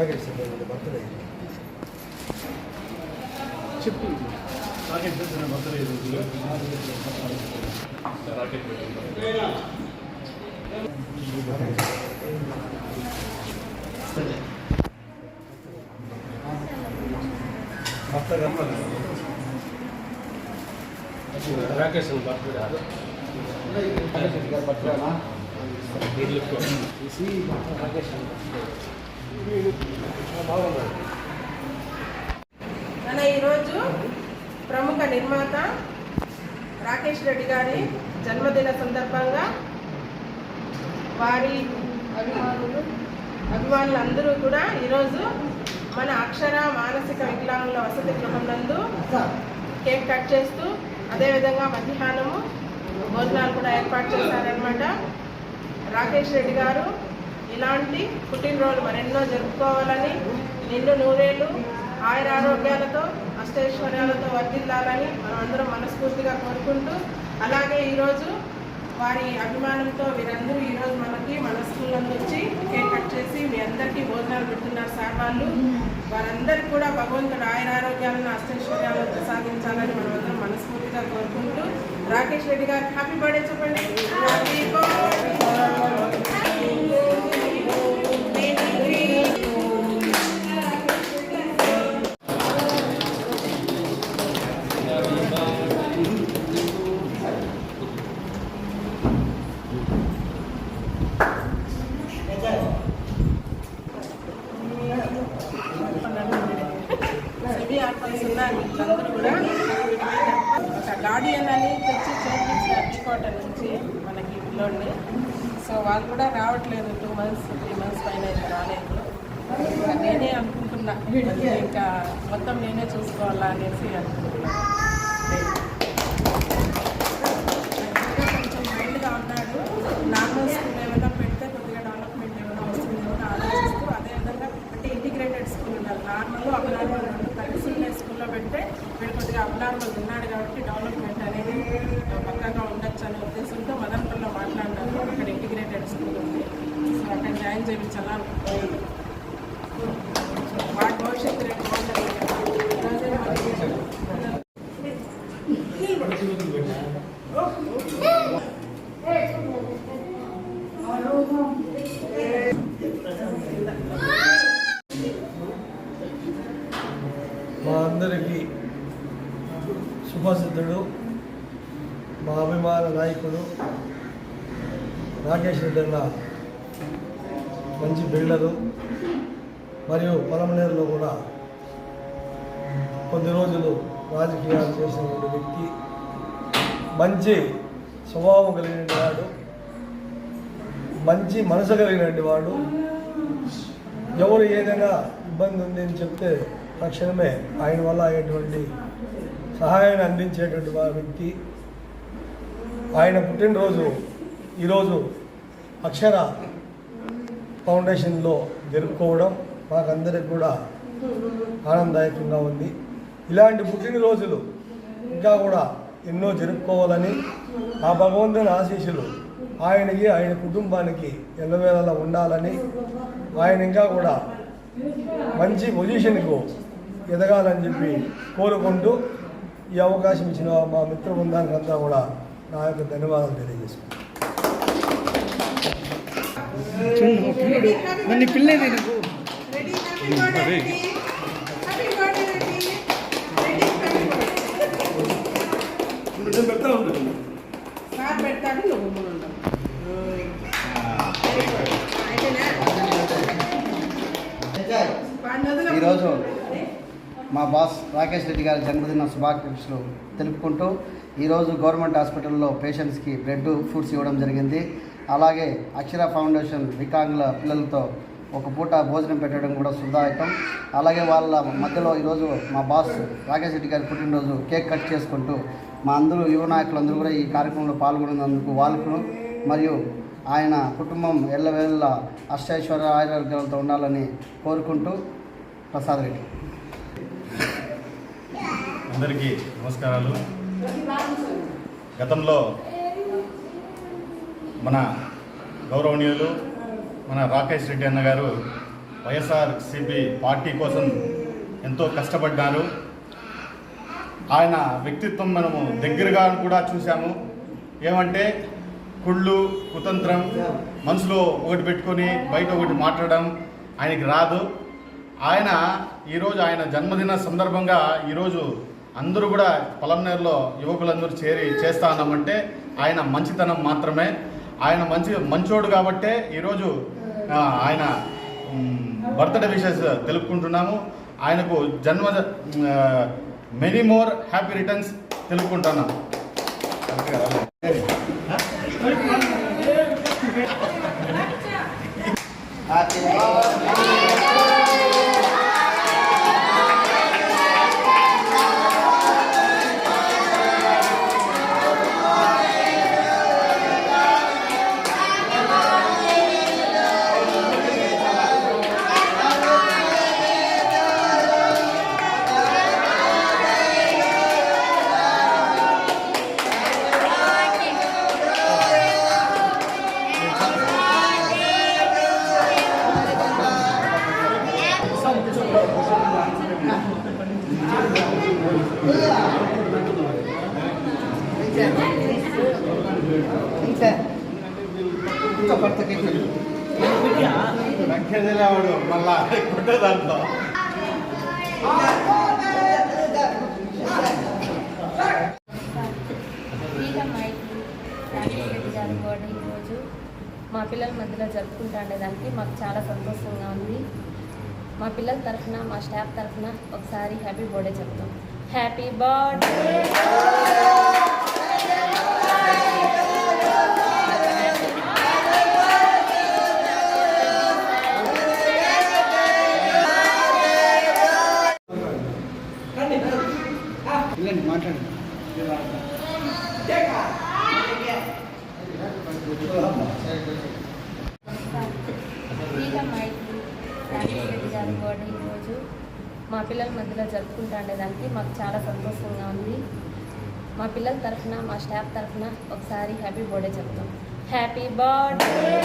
Rakesh Reddy birthday చెప్పు rocket చేసిన birthday రోజు రాకెట్ బర్త్డే రాకేష్ బర్త్డే బాగున్నాడు మన ఈరోజు ప్రముఖ నిర్మాత రాకేష్ రెడ్డి గారి జన్మదిన సందర్భంగా వారి అభిమానులు అభిమానులందరూ కూడా ఈరోజు మన అక్షర మానసిక వికలాంగుల వసతి గృహం నందు కేక్ కట్ చేస్తూ అదేవిధంగా మధ్యాహ్నము భోజనాలు కూడా ఏర్పాటు చేశారనమాట రాకేష్ రెడ్డి గారు ఇలాంటి పుట్టినరోజు మరెన్నో జరుపుకోవాలని నిండు నూరేళ్ళు ఆయుర ఆరోగ్యాలతో అష్టైశ్వర్యాలతో వర్ధిల్లాలని మనం అందరం మనస్ఫూర్తిగా కోరుకుంటూ అలాగే ఈరోజు వారి అభిమానంతో వీరందరూ ఈరోజు మనకి మన స్కూల్ వచ్చి కేక్ కట్ చేసి మీ అందరికీ భోజనాలు పెడుతున్నారు సార్ వాళ్ళు. వారందరికీ కూడా భగవంతుడు ఆయన ఆరోగ్యాలను అష్టైశ్వర్యాలను ప్రసాదించాలని మనం అందరం మనస్ఫూర్తిగా కోరుకుంటూ రాకేష్ రెడ్డి గారు హ్యాపీ బర్త్డే చెప్పండి. హ్యాపీ వాళ్ళందరూ కూడా ఒక గార్డియన్ అని తెచ్చి చేయించారు హైకోట నుంచి మనకి పిల్లోడిని సో వాళ్ళు కూడా రావట్లేదు టూ మంత్స్ త్రీ మంత్స్ పైన ఇంకా రాలేదు. నేనే అనుకుంటున్నా ఇంకా మొత్తం నేనే చూసుకోవాలా అనేసి అనుకుంటున్నాను మా అందరికీ సుభాషితుడు మా అభిమాన నాయకుడు రాకేష్ రెడ్డి అన్న మంచి బిల్డరు మరియు పొలంనేరులో కూడా కొద్ది రోజులు రాజకీయాలు చేసినటువంటి వ్యక్తి మంచి స్వభావం కలిగిన వాడు మంచి మనసు కలిగినటువంటి వాడు. ఎవరు ఏదైనా ఇబ్బంది ఉంది అని చెప్తే తక్షణమే ఆయన వల్ల అయ్యేటువంటి సహాయాన్ని అందించేటువంటి వ్యక్తి. ఆయన పుట్టినరోజు ఈరోజు అక్షర ఫౌండేషన్లో జరుపుకోవడం మాకందరికి కూడా ఆనందదాయకంగా ఉంది. ఇలాంటి పుట్టినరోజులు ఇంకా కూడా ఎన్నో జరుపుకోవాలని ఆ భగవంతుని ఆశీస్సులు ఆయనకి ఆయన కుటుంబానికి ఎల్లవేళలా ఉండాలని ఆయన ఇంకా కూడా మంచి పొజిషన్కు ఎదగాలని చెప్పి కోరుకుంటూ ఈ అవకాశం ఇచ్చిన మా మిత్ర బృందానికి అంతా కూడా నా యొక్క ధన్యవాదాలు తెలియజేసుకుంటాను బర్త్డే పెడతా ఉంటుంది సార్ పెడతాడు నువ్వు ఉండవు. ఈరోజు మా బాస్ రాకేష్ రెడ్డి గారి జన్మదిన శుభాకాంక్షలు తెలుపుకుంటూ ఈరోజు గవర్నమెంట్ హాస్పిటల్లో పేషెంట్స్కి బ్లడ్ ఫుడ్స్ ఇవ్వడం జరిగింది. అలాగే అక్షర ఫౌండేషన్ వికలాంగుల పిల్లలతో ఒక పూట భోజనం పెట్టడం కూడా శుభదాయకం. అలాగే వాళ్ళ మధ్యలో ఈరోజు మా బాస్ రాకేష్ రెడ్డి గారి పుట్టినరోజు కేక్ కట్ చేసుకుంటూ మా అందరూ యువ నాయకులందరూ కూడా ఈ కార్యక్రమంలో పాల్గొనందుకు వాళ్ళకు మరియు ఆయన కుటుంబం ఎల్లవేళ్ళ అష్టైశ్వర్య ఆరోగ్యాలతో ఉండాలని కోరుకుంటూ ప్రసాద్ రెడ్డి. అందరికీ నమస్కారాలు. గతంలో మన గౌరవనీయులు మన రాకేష్ రెడ్డి అన్న గారు వైఎస్ఆర్ సిపి పార్టీ కోసం ఎంతో కష్టపడ్డారు. ఆయన వ్యక్తిత్వం మనము దగ్గరగా కూడా చూసాము ఏమంటే కుళ్ళు కుతంత్రం మనసులో ఒకటి పెట్టుకొని బయట ఒకటి మాట్లాడడం ఆయనకి రాదు. ఆయన ఈరోజు ఆయన జన్మదిన సందర్భంగా ఈరోజు అందరూ కూడా పొలంనేరులో యువకులందరూ చేరి చేస్తా ఉన్నామంటే ఆయన మంచితనం మాత్రమే. ఆయన మంచి మంచోడు కాబట్టే ఈరోజు ఆయన బర్త్డే విషెస్ తెలుపుకుంటున్నాము. ఆయనకు జన్మ మెనీ మోర్ హ్యాపీ రిటర్న్స్ తెలుపుకుంటున్నాం వాడు మళ్ళా కొట్టే దాంట్లో మా పిల్లల మధ్యలో జరుపుకుంటా ఉండేదానికి మాకు చాలా సంతోషంగా ఉంది. మా పిల్లల తరఫున మా స్టాఫ్ తరఫున ఒకసారి హ్యాపీ బర్త్డే చెప్తాం. Happy birthday! రోజు మా పిల్లల మధ్యలో జరుపుకుంటా ఉండేదానికి మాకు చాలా సంతోషంగా ఉంది. మా పిల్లల తరఫున మా స్టాఫ్ తరఫున ఒకసారి హ్యాపీ బర్త్డే చెప్తాం. Happy birthday!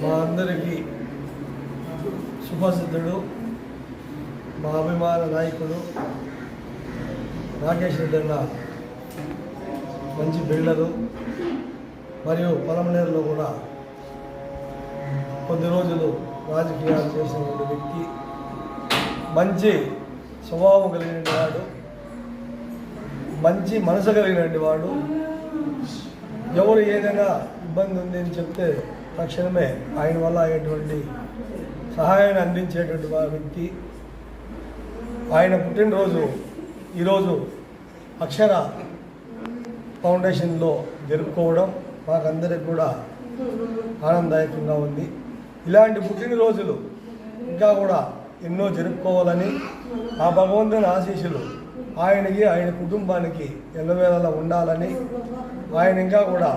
మా అందరికీ శుభసిద్ధుడు నాయకుడు రాకేష్ రెడ్డి అన్న మంచి బిల్డరు మరియు పొలంనేరులో కూడా కొద్ది రోజులు రాజకీయాలు చేసినటువంటి వ్యక్తి. మంచి స్వభావం కలిగిన వాడు. మంచి మనసు కలిగినటువంటి వాడు. ఎవరు ఏదైనా ఇబ్బంది ఉంది అని చెప్తే తక్షణమే ఆయన వల్ల అయ్యేటువంటి సహాయాన్ని అందించేటువంటి వా- వ్యక్తి. ఆయన పుట్టినరోజు ఈరోజు అక్షర ఫౌండేషన్లో జరుపుకోవడం మాకందరికి కూడా ఆనందదాయకంగా ఉంది. ఇలాంటి పుట్టినరోజులు ఇంకా కూడా ఎన్నో జరుపుకోవాలని ఆ భగవంతుని ఆశీస్సులు ఆయనకి ఆయన కుటుంబానికి ఎల్లవేళలా ఉండాలని ఆయన ఇంకా కూడా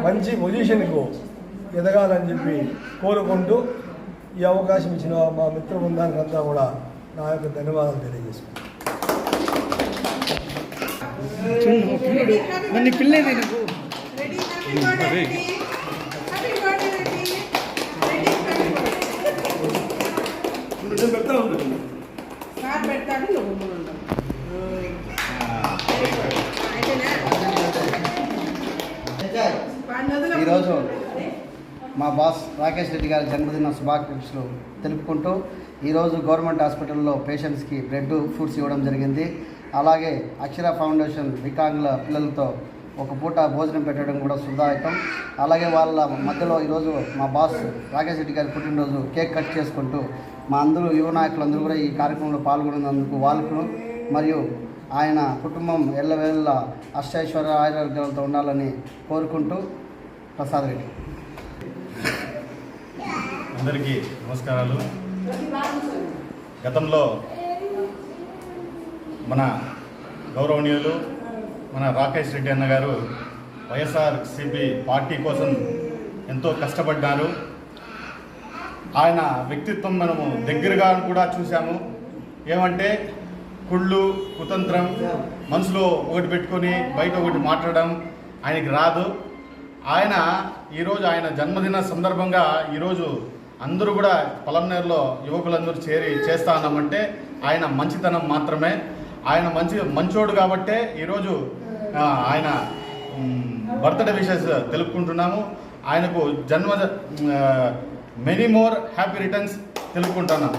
మంచి పొజిషన్కు ఎదగాలని చెప్పి కోరుకుంటూ ఈ అవకాశం ఇచ్చిన మా మిత్ర బృందానికి అంతా కూడా నా యొక్క ధన్యవాదాలు తెలియజేసుకుంటాను పిల్లేది నువ్వు హ్యాపీ బర్త్డే సార్ పెడతాడు నువ్వు. ఈరోజు మా బాస్ రాకేష్ రెడ్డి గారి జన్మదిన శుభాకాంక్షలు తెలుపుకుంటూ ఈరోజు గవర్నమెంట్ హాస్పిటల్లో పేషెంట్స్కి బ్రెడ్ ఫుడ్స్ ఇవ్వడం జరిగింది. అలాగే అక్షర ఫౌండేషన్ వికాంగుల పిల్లలతో ఒక పూట భోజనం పెట్టడం కూడా శుభాయకం అలాగే వాళ్ళ మధ్యలో ఈరోజు మా బాస్ రాకేష్ రెడ్డి గారి పుట్టినరోజు కేక్ కట్ చేసుకుంటూ మా అందరూ యువ నాయకులందరూ కూడా ఈ కార్యక్రమంలో పాల్గొన్నందుకు వాళ్ళకు మరియు ఆయన కుటుంబం ఎల్లవేళ్ళ అష్టైశ్వర్య ఆయుర్వేదాలతో ఉండాలని కోరుకుంటూ ప్రసాద్ రెడ్డి. అందరికీ నమస్కారాలు. గతంలో మన గౌరవనీయులు మన రాకేష్ రెడ్డి అన్న గారు వైఎస్ఆర్ సిపి పార్టీ కోసం ఎంతో కష్టపడ్డారు. ఆయన వ్యక్తిత్వం మనము దగ్గరగా కూడా చూసాము ఏమంటే కుళ్ళు కుతంత్రం మనసులో ఒకటి పెట్టుకొని బయట ఒకటి మాట్లాడడం ఆయనకి రాదు. ఆయన ఈరోజు ఆయన జన్మదిన సందర్భంగా ఈరోజు అందరూ కూడా పొలంనేరులో యువకులందరూ చేరి చేస్తా ఉన్నామంటే ఆయన మంచితనం మాత్రమే. ఆయన మంచి మంచోడు కాబట్టే ఈరోజు ఆయన బర్త్డే విషెస్ తెలుపుకుంటున్నాము. ఆయనకు జన్మ మెనీ మోర్ హ్యాపీ రిటర్న్స్ తెలుపుకుంటున్నాము